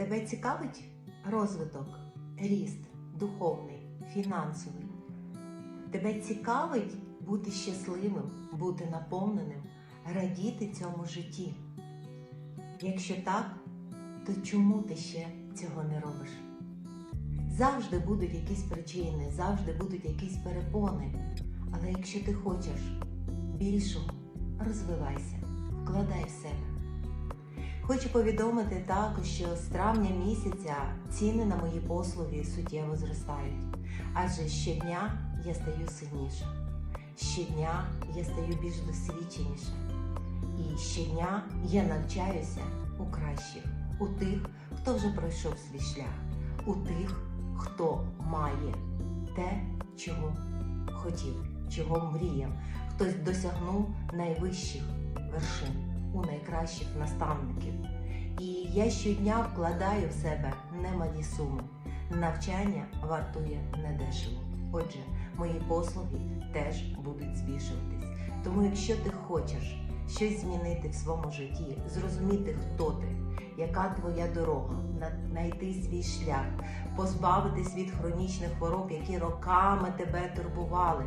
Тебе цікавить розвиток, ріст духовний, фінансовий? Тебе цікавить бути щасливим, бути наповненим, радіти цьому житті? Якщо так, то чому ти ще цього не робиш? Завжди будуть якісь причини, завжди будуть якісь перепони. Але якщо ти хочеш більшого, розвивайся, вкладай в себе. Хочу повідомити також, що з травня місяця ціни на мої послуги суттєво зростають, адже щодня я стаю сильніша, щодня я стаю більш досвідченіша, і щодня я навчаюся у кращих, у тих, хто вже пройшов свій шлях, у тих, хто має те, чого хотів, чого мріяв, хтось досягнув найвищих вершин у найкращих наставників. І я щодня вкладаю в себе немалі суми. Навчання вартує недешево. Отже, мої послуги теж будуть збільшуватись. Тому, якщо ти хочеш щось змінити в своєму житті, зрозуміти, хто ти, яка твоя дорога, на- знайти свій шлях, позбавитись від хронічних хвороб, які роками тебе турбували,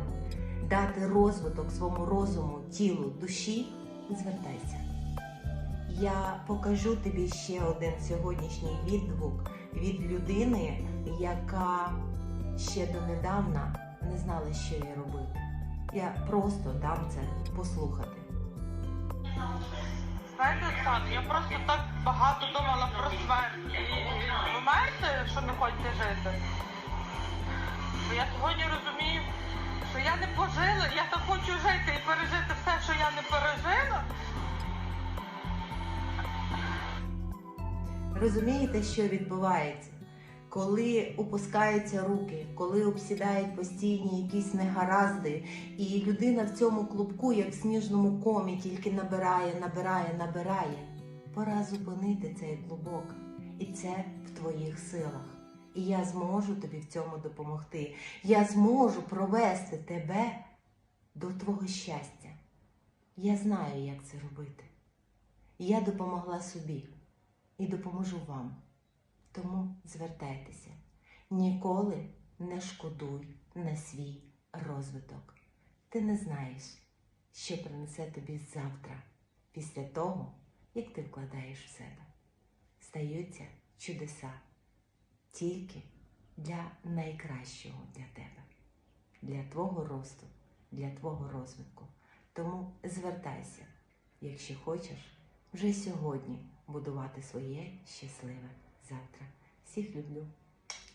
дати розвиток своєму розуму, тілу, душі, звертайся. Я покажу тобі ще один сьогоднішній відгук від людини, яка ще донедавна не знала, що їй робити. Я просто дам це послухати. Знаєте, Оксана, я просто так багато думала про смерть. Ви маєте, що не хочете жити? Бо я сьогодні розумію, що я не пожила, я так хочу жити і пережити все, Розумієте, що відбувається? Коли опускаються руки, коли обсідають постійні якісь негаразди, і людина в цьому клубку, як в сніжному комі, тільки набирає, набирає, набирає. Пора зупинити цей клубок. І це в твоїх силах. І я зможу тобі в цьому допомогти. Я зможу провести тебе до твого щастя. Я знаю, як це робити. Я допомогла собі і допоможу вам. Тому звертайтеся. Ніколи не шкодуй на свій розвиток. Ти не знаєш, що принесе тобі завтра, після того, як ти вкладаєш в себе. Стаються чудеса тільки для найкращого для тебе, для твого росту, для твого розвитку. Тому звертайся, якщо хочеш, вже сьогодні будувати своє щасливе завтра. Всіх люблю.